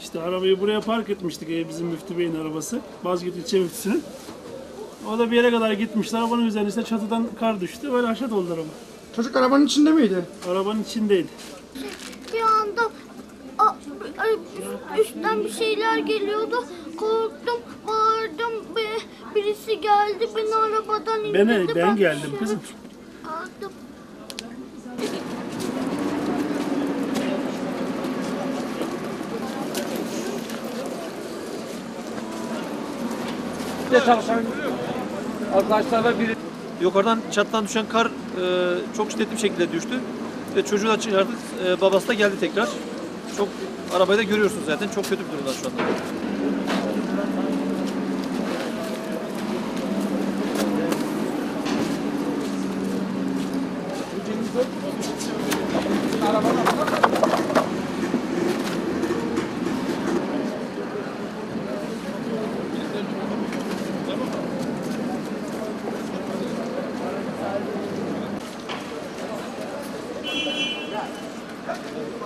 İşte arabayı buraya park etmiştik e, bizim müftü beyin arabası. Bazgit ilçe müftüsünün. O da bir yere kadar gitmişti. Arabanın üzerine işte çatıdan kar düştü. Böyle haşat oldu araba. Çocuk arabanın içinde miydi? Arabanın içindeydi. Bir anda a- üstten bir şeyler geliyordu. Korktum, bağırdım. Bir- Birisi geldi, beni arabadan indirdi. Ben, ben geldim dışarı kızım. çıkardım. De çalışan arkadaşlarla bir Yukarıdan çattan düşen kar e, çok şiddetli bir şekilde düştü. Ve çocuğu da çıkardık. E, babası da geldi tekrar. Çok arabayı da görüyorsunuz zaten. Çok kötü bir durumda şu anda.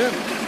do.